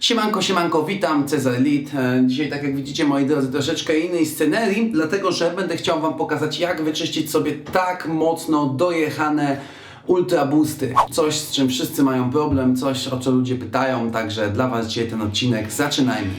Siemanko, siemanko, witam, Cezar Lit. E, Dzisiaj, tak jak widzicie, moi drodzy, troszeczkę innej scenerii, dlatego że będę chciał Wam pokazać, jak wyczyścić sobie tak mocno dojechane ultra boosty. Coś, z czym wszyscy mają problem, coś, o co ludzie pytają, także dla Was dzisiaj ten odcinek. Zaczynajmy.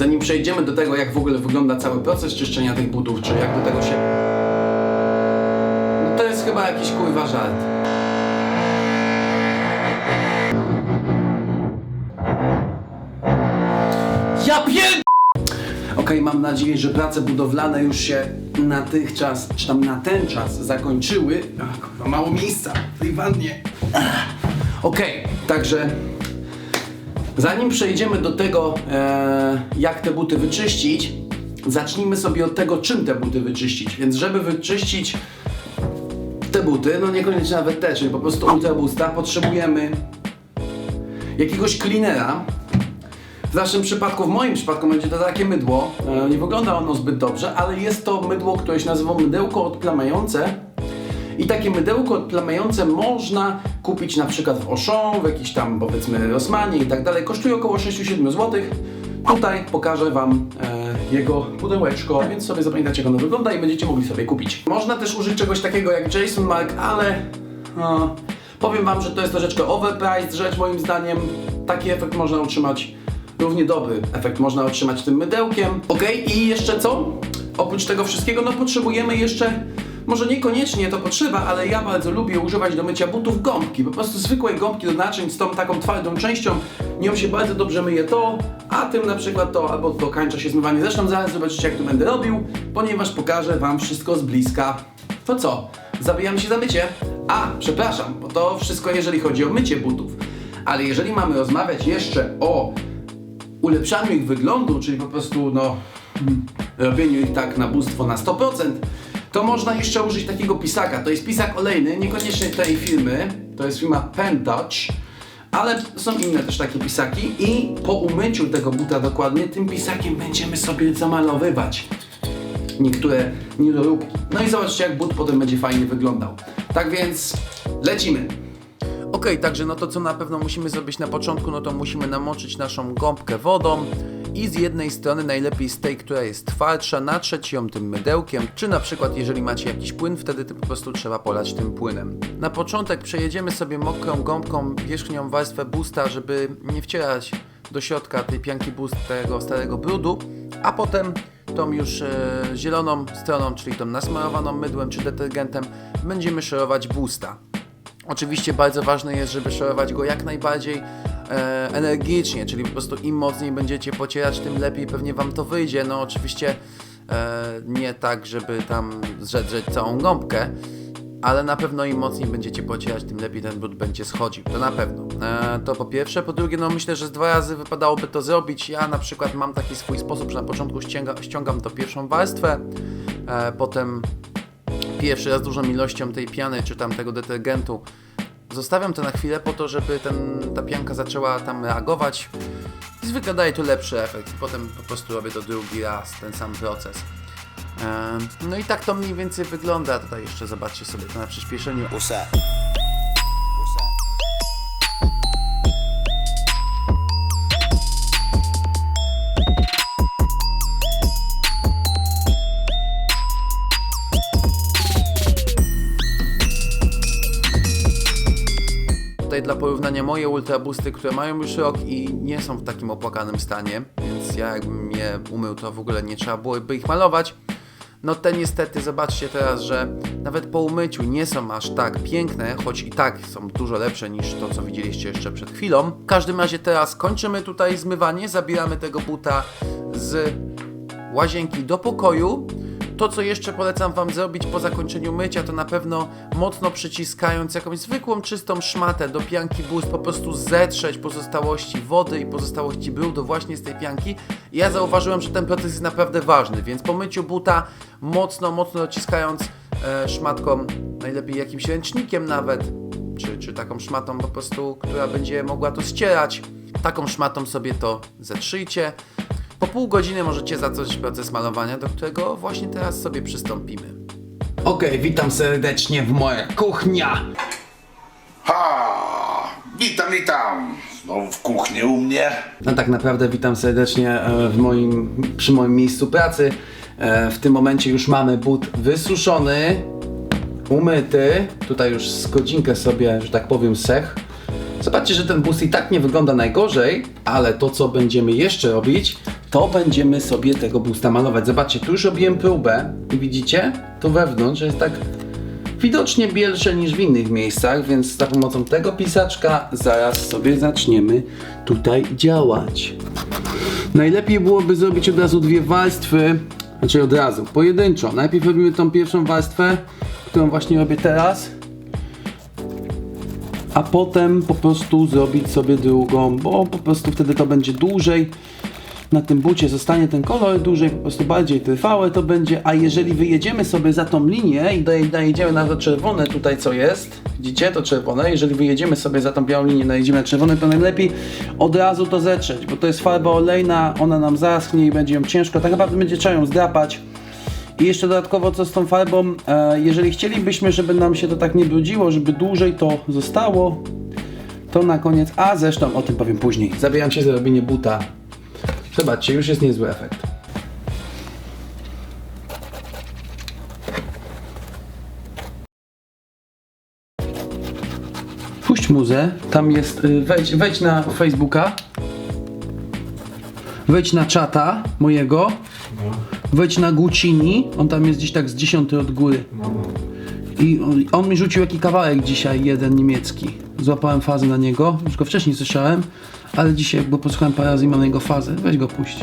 Zanim przejdziemy do tego, jak w ogóle wygląda cały proces czyszczenia tych butów, czy jak do tego się... No to jest chyba jakiś kurwa żart. Ja pier... Okej, mam nadzieję, że prace budowlane już się natychczas, czy tam na ten czas zakończyły. Ach, kurwa, mało miejsca w tej wannie. Okej, także Zanim przejdziemy do tego, e, jak te buty wyczyścić, zacznijmy sobie od tego, czym te buty wyczyścić. Więc żeby wyczyścić te buty, no niekoniecznie nawet te, czyli po prostu Ultra Boosta, potrzebujemy jakiegoś cleanera. W naszym przypadku, w moim przypadku będzie to takie mydło. E, nie wygląda ono zbyt dobrze, ale jest to mydło, które się nazywa mydełko odplamające. I takie mydełko odplamające można kupić na przykład w Auchan, w jakiś tam powiedzmy Rossmanie i tak dalej. Kosztuje około 6-7 zł. Tutaj pokażę Wam e, jego pudełeczko, więc sobie zapamiętacie jak ono wygląda i będziecie mogli sobie kupić. Można też użyć czegoś takiego jak Jason Mark, ale no, powiem Wam, że to jest troszeczkę overpriced rzecz moim zdaniem. Taki efekt można utrzymać, równie dobry efekt można otrzymać tym mydełkiem. Ok, i jeszcze co? Oprócz tego wszystkiego, no potrzebujemy jeszcze może niekoniecznie to potrzeba, ale ja bardzo lubię używać do mycia butów gąbki. Po prostu zwykłej gąbki do naczyń z tą taką twardą częścią. Nią się bardzo dobrze myje to, a tym na przykład to albo dokańcza się zmywanie. Zresztą zaraz zobaczycie jak to będę robił, ponieważ pokażę Wam wszystko z bliska. To co? Zabijamy się za mycie? A, przepraszam, bo to wszystko jeżeli chodzi o mycie butów. Ale jeżeli mamy rozmawiać jeszcze o ulepszaniu ich wyglądu, czyli po prostu no, robieniu ich tak na bóstwo na 100%, to można jeszcze użyć takiego pisaka. To jest pisak olejny, niekoniecznie tej firmy, to jest firma Pentouch, ale są inne też takie pisaki i po umyciu tego buta dokładnie tym pisakiem będziemy sobie zamalowywać niektóre niedoróbki. No i zobaczcie jak but potem będzie fajnie wyglądał. Tak więc lecimy. Okej, także no to co na pewno musimy zrobić na początku, no to musimy namoczyć naszą gąbkę wodą i z jednej strony najlepiej z tej, która jest twardsza, natrzeć ją tym mydełkiem, czy na przykład jeżeli macie jakiś płyn, wtedy po prostu trzeba polać tym płynem. Na początek przejedziemy sobie mokrą gąbką wierzchnią warstwę busta, żeby nie wcierać do środka tej pianki boost tego starego brudu, a potem tą już e, zieloną stroną, czyli tą nasmarowaną mydłem czy detergentem, będziemy szorować boosta. Oczywiście bardzo ważne jest, żeby szorować go jak najbardziej e, energicznie, czyli po prostu im mocniej będziecie pocierać, tym lepiej pewnie Wam to wyjdzie. No oczywiście e, nie tak, żeby tam zrzedrzeć całą gąbkę, ale na pewno im mocniej będziecie pocierać, tym lepiej ten brud będzie schodził. To na pewno. E, to po pierwsze. Po drugie, no myślę, że z dwa razy wypadałoby to zrobić. Ja na przykład mam taki swój sposób, że na początku ściąga, ściągam to pierwszą warstwę, e, potem pierwszy raz dużą ilością tej piany czy tam tego detergentu zostawiam to na chwilę po to, żeby ten, ta pianka zaczęła tam reagować i zwykle daje to lepszy efekt. Potem po prostu robię to drugi raz, ten sam proces. No i tak to mniej więcej wygląda. Tutaj jeszcze zobaczcie sobie to na przyspieszeniu. What's Tutaj dla porównania moje Ultra Boosty, które mają już rok i nie są w takim opłakanym stanie, więc ja jakbym je umył, to w ogóle nie trzeba byłoby ich malować. No te niestety, zobaczcie teraz, że nawet po umyciu nie są aż tak piękne, choć i tak są dużo lepsze niż to, co widzieliście jeszcze przed chwilą. W każdym razie teraz kończymy tutaj zmywanie, zabieramy tego buta z łazienki do pokoju. To, co jeszcze polecam Wam zrobić po zakończeniu mycia, to na pewno mocno przyciskając jakąś zwykłą, czystą szmatę do pianki boost, po prostu zetrzeć pozostałości wody i pozostałości brudu właśnie z tej pianki. Ja zauważyłem, że ten proces jest naprawdę ważny, więc po myciu buta mocno, mocno dociskając e, szmatką, najlepiej jakimś ręcznikiem nawet, czy, czy taką szmatą po prostu, która będzie mogła to ścierać. taką szmatą sobie to zetrzyjcie. Po pół godziny możecie zacząć proces malowania, do którego właśnie teraz sobie przystąpimy. Okej, witam serdecznie w moja kuchnia. Ha! Witam, witam! Znowu w kuchni u mnie. No tak naprawdę witam serdecznie e, w moim, przy moim miejscu pracy. E, W tym momencie już mamy but wysuszony, umyty. Tutaj już z godzinkę sobie, że tak powiem, sech. Zobaczcie, że ten bus i tak nie wygląda najgorzej, ale to co będziemy jeszcze robić, to będziemy sobie tego busta malować. Zobaczcie, tu już robiłem próbę i widzicie, to wewnątrz jest tak widocznie bielsze niż w innych miejscach, więc za pomocą tego pisaczka zaraz sobie zaczniemy tutaj działać. Najlepiej byłoby zrobić od razu dwie warstwy, znaczy od razu, pojedynczo. Najpierw robimy tą pierwszą warstwę, którą właśnie robię teraz, a potem po prostu zrobić sobie drugą, bo po prostu wtedy to będzie dłużej. Na tym bucie zostanie ten kolor dłużej, po prostu bardziej trwałe to będzie, a jeżeli wyjedziemy sobie za tą linię i dojedziemy na to czerwone tutaj co jest, widzicie to czerwone, jeżeli wyjedziemy sobie za tą białą linię, dojedziemy na czerwone, to najlepiej od razu to zetrzeć, bo to jest farba olejna, ona nam zaschnie i będzie ją ciężko, tak naprawdę będzie trzeba ją zdrapać. I jeszcze dodatkowo co z tą farbą, e, jeżeli chcielibyśmy, żeby nam się to tak nie brudziło, żeby dłużej to zostało, to na koniec, a zresztą o tym powiem później. Zabieram się za robienie buta. Zobaczcie, już jest niezły efekt. Puść muzę, tam jest, y, wejdź, wejdź na Facebooka, wejdź na czata mojego, wejdź na Gucini, on tam jest gdzieś tak z dziesiąty od góry. I on, mi rzucił jaki kawałek dzisiaj, jeden niemiecki. Złapałem fazę na niego, już go wcześniej słyszałem, ale dzisiaj jakby posłuchałem parę razy i mam jego fazę. Weź go puść.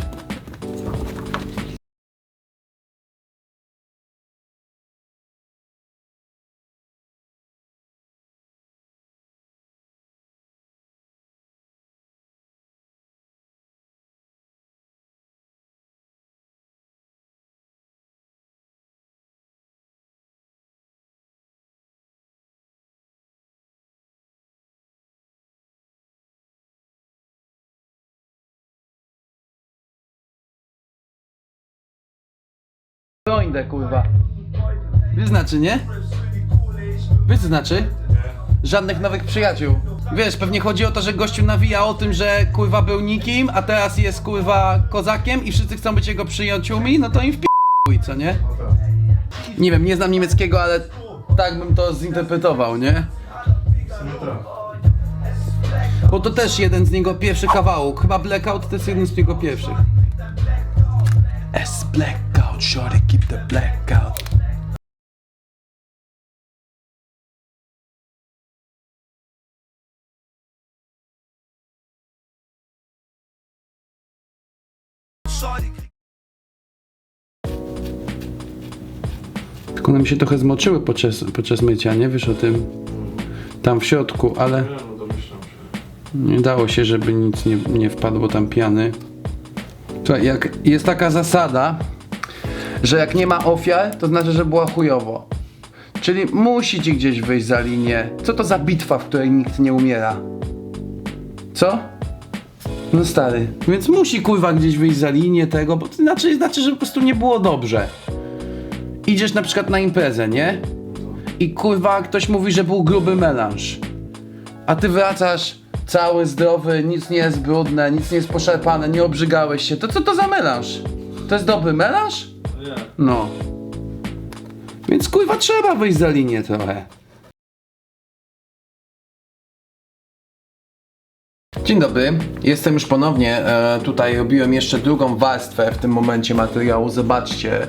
Roindę, kurwa. Wiesz znaczy, nie? Wiesz znaczy? Żadnych nowych przyjaciół. Wiesz, pewnie chodzi o to, że gościu nawija o tym, że kurwa był nikim, a teraz jest kurwa kozakiem i wszyscy chcą być jego przyjaciółmi, no to im wpi***uj, co nie? Nie wiem, nie znam niemieckiego, ale tak bym to zinterpretował, nie? Bo to też jeden z niego pierwszy kawałek. Chyba Blackout to jest jeden z jego pierwszych. S blackout, shorty keep the blackout. Tylko one mi się trochę zmoczyły podczas, podczas mycia, nie wiesz o tym? Tam w środku, ale nie dało się, żeby nic nie, nie wpadło tam piany. Słuchaj, jak jest taka zasada, że jak nie ma ofiar, to znaczy, że była chujowo. Czyli musi ci gdzieś wyjść za linię. Co to za bitwa, w której nikt nie umiera? Co? No stary, więc musi kurwa gdzieś wyjść za linię tego, bo to znaczy, znaczy, że po prostu nie było dobrze. Idziesz na przykład na imprezę, nie? I kurwa ktoś mówi, że był gruby melanż. A ty wracasz cały zdrowy, nic nie jest brudne, nic nie jest poszarpane, nie obrzygałeś się. To co to za melanż? To jest dobry melanż? No. Więc kurwa trzeba wyjść za linię trochę. Dzień dobry, jestem już ponownie. E, tutaj robiłem jeszcze drugą warstwę w tym momencie materiału. Zobaczcie,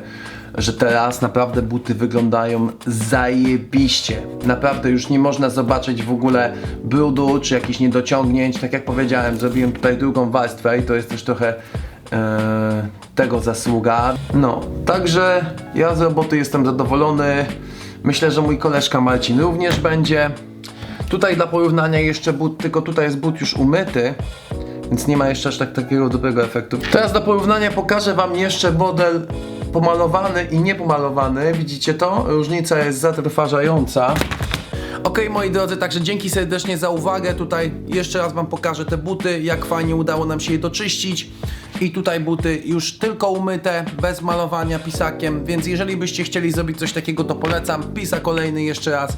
że teraz naprawdę buty wyglądają zajebiście. Naprawdę już nie można zobaczyć w ogóle brudu czy jakichś niedociągnięć. Tak jak powiedziałem, zrobiłem tutaj drugą warstwę i to jest też trochę e, tego zasługa. No, także ja z roboty jestem zadowolony. Myślę, że mój koleżka Marcin również będzie. Tutaj dla porównania jeszcze but, tylko tutaj jest but już umyty, więc nie ma jeszcze aż tak takiego dobrego efektu. Teraz do porównania pokażę wam jeszcze model pomalowany i niepomalowany. Widzicie to? Różnica jest zatrważająca. Okej, moi drodzy, także dzięki serdecznie za uwagę. Tutaj jeszcze raz wam pokażę te buty, jak fajnie udało nam się je doczyścić. I tutaj buty już tylko umyte, bez malowania pisakiem, więc jeżeli byście chcieli zrobić coś takiego, to polecam. Pisak kolejny jeszcze raz.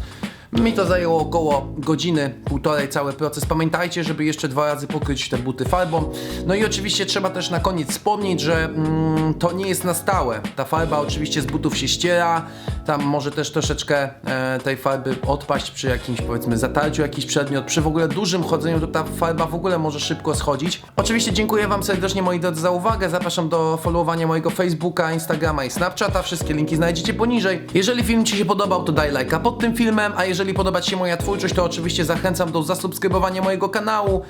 Mi to zajęło około godziny, półtorej cały proces. Pamiętajcie, żeby jeszcze dwa razy pokryć te buty farbą. No i oczywiście trzeba też na koniec wspomnieć, że mm, to nie jest na stałe. Ta farba oczywiście z butów się ściera, tam może też troszeczkę e, tej farby odpaść przy jakimś powiedzmy zatarciu jakiś przedmiot, przy w ogóle dużym chodzeniu to ta farba w ogóle może szybko schodzić. Oczywiście dziękuję wam serdecznie moi drodzy za uwagę, zapraszam do followowania mojego Facebooka, Instagrama i Snapchata, wszystkie linki znajdziecie poniżej. Jeżeli film ci się podobał to daj lajka pod tym filmem, a jeżeli podoba ci się moja twórczość to oczywiście zachęcam do zasubskrybowania mojego kanału.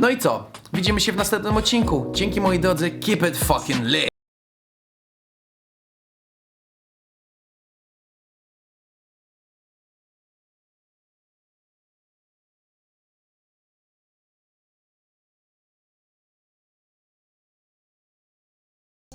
No i co? Widzimy się w następnym odcinku. Dzięki moi drodzy, keep it fucking lit!